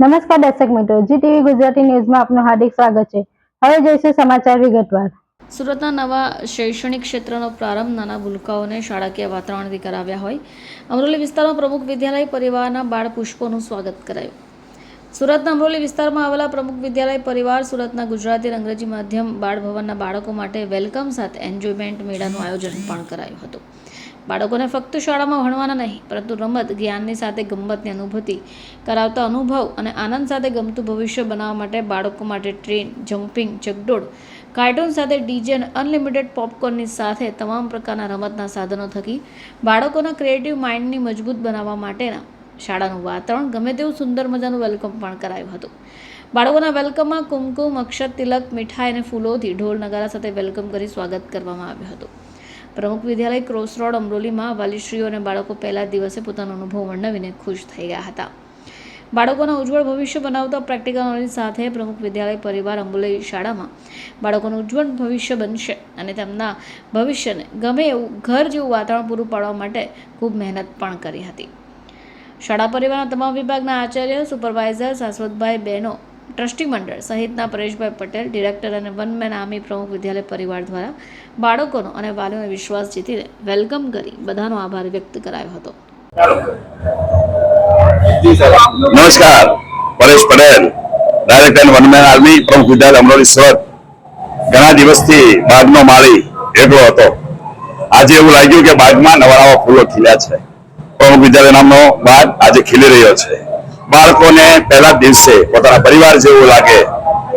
નમસ્કાર દર્શક મિત્રો જી ટીવી ગુજરાતી ન્યૂઝમાં આપનું હાર્દિક સ્વાગત છે. હવે જોઈશું સમાચાર વિગતવાર. સુરતના નવા શૈક્ષણિક ક્ષેત્રનો પ્રારંભ નાના ભૂલકાઓને શાળાકીય વાતાવરણથી કરાવ્યા હોય. અમરોલી વિસ્તારમાં પ્રમુખ વિદ્યાલય પરિવારના બાળ પુષ્પોનું સ્વાગત કરાયું. સુરતના અમરોલી વિસ્તારમાં આવેલા પ્રમુખ વિદ્યાલય પરિવાર સુરતના ગુજરાતી અંગ્રેજી માધ્યમ બાળ ભવનના બાળકો માટે વેલકમ સાથે એન્જોયમેન્ટ મેળાનું આયોજન પણ કરાયું હતું. બાળકોને ફક્ત શાળામાં ભણવાના નહીં, પરંતુ રમત, જ્ઞાનની સાથે ગમ્મતની અનુભૂતિ કરાવતા અનુભવ અને આનંદ સાથે ગમતું ભવિષ્ય બનાવવા માટે બાળકો માટે ટ્રેન, જમ્પિંગ ચકડોળ કાર્ટૂન સાથે ડીજે અને અનલિમિટેડ પોપકોર્નની સાથે તમામ પ્રકારના રમતના સાધનો થકી બાળકોના ક્રિએટિવ માઇન્ડની મજબૂત બનાવવા માટેના શાળાનું વાતાવરણ ગમે તેવું સુંદર મજાનું વેલકમ પણ કરાયું હતું. બાળકોના વેલકમમાં કુમકુમ, અક્ષત તિલક, મીઠાઈ અને ફૂલોથી ઢોલ નગારા સાથે વેલકમ કરી સ્વાગત કરવામાં આવ્યું હતું. પ્રમુખ વિદ્યાલય ક્રોસ રોડ અમરોલીમાં વાલીશ્રીઓ અને બાળકો પહેલા દિવસે પોતાનો અનુભવ વર્ણવીને ખુશ થઈ ગયા હતા. બાળકોના ઉજ્જવળ ભવિષ્ય બનાવતા પ્રેક્ટિકલ નોલેજ સાથે પ્રમુખ વિદ્યાલય પરિવાર અંબોલી શાળામાં બાળકોનું ઉજ્જવળ ભવિષ્ય બનશે અને તેમના ભવિષ્યને ગમે એવું ઘર જેવું વાતાવરણ પૂરું પાડવા માટે ખૂબ મહેનત પણ કરી હતી. શાળા પરિવારના તમામ વિભાગના આચાર્ય, સુપરવાઇઝર, શાશ્વતભાઈ બહેનો ટ્રસ્ટી મંડળ સહિતના પરેશભાઈ પટેલ, ડિરેક્ટર અને વનમેન આર્મી પ્રમુખ વિદ્યાલય પરિવાર દ્વારા બાળકોનો અને વાલીઓનો વિશ્વાસ જીતીને વેલકમ કરી બધાનો આભાર વ્યક્ત કરાયો હતો. નમસ્કાર. Paresh Patel, director one man army પ્રમુખ વિદ્યાલય અમરોલી સુરત ઘણા દિવસથી બાગનો માળી એકલો હતો. આજે એવું લાગ્યું કે બાગમાં નવા નવા ફૂલો ખીલ્યા છે. પ્રમુખ વિદ્યાલય નામનો બાગ આજે ખીલી રહ્યો છે. બાળકોને પહેલા દિવસે પોતાના પરિવાર જેવું લાગે,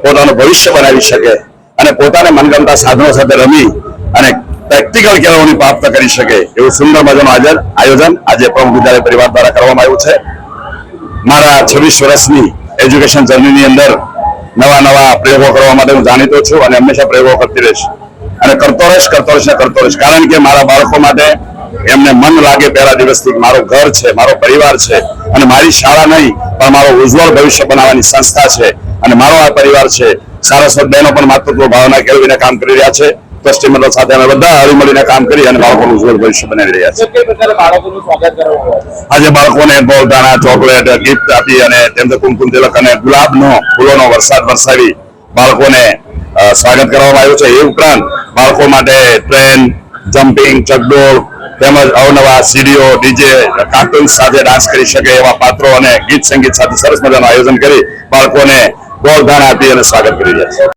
પોતાનું ભવિષ્ય બનાવી શકે અને પોતાને મનગમતા સાધનો સાથે રમી અને પ્રેક્ટિકલ કેળવણી પ્રાપ્ત કરી શકે એવું સુંદર મજાનું આયોજન આયોજન આજે પ્રમુખ વિદ્યાલય પરિવાર દ્વારા કરવામાં આવ્યું છે. મારા છવ્વીસ વર્ષની એજ્યુકેશન જર્નીની અંદર નવા નવા પ્રયોગો કરવા માટે હું જાણીતો છું અને હંમેશા પ્રયોગો કરતી રહીશ. અને કરતો રહીશ કરતો રહીશ ને કરતો રહીશ. કારણ કે મારા બાળકો માટે એમને મન લાગે પહેલા દિવસથી મારો ઘર છે મારો પરિવાર છે અને મારી શાળા નહીં પણ મારો ઉજ્જવળ ભવિષ્ય બનાવવાની સંસ્થા છે અને મારો આ પરિવાર છે. સારસ્વત બહેનો પણ માતૃત્વ ભાવના કેળવીને કામ કરી રહ્યા છે. ટ્રસ્ટી મંડળ સાથે અમે બધા હળીમળીને કામ કરી અને બાળકોનું ઉજ્જવળ ભવિષ્ય બનાવી રહ્યા છે? આજે બાળકોને દાણા ચોકલેટ ગિફ્ટ આપી અને તેમને કુમકુમ તિલક અને ગુલાબનો ફૂલોનો વરસાદ વરસાવી બાળકોને સ્વાગત કરવામાં આવ્યું છે. એ ઉપરાંત બાળકો માટે ટ્રેન જમ્પિંગ ચકડોળ તેમજ અવનવા સીડીઓ, ડીજે, કાર્ટૂન સાથે ડાન્સ કરી શકે એવા પાત્રો અને ગીત સંગીત સાથે સરસ મજાનું આયોજન કરી બાળકોને ગોળદાણા આપી અને સ્વાગત કરી રહ્યા છે.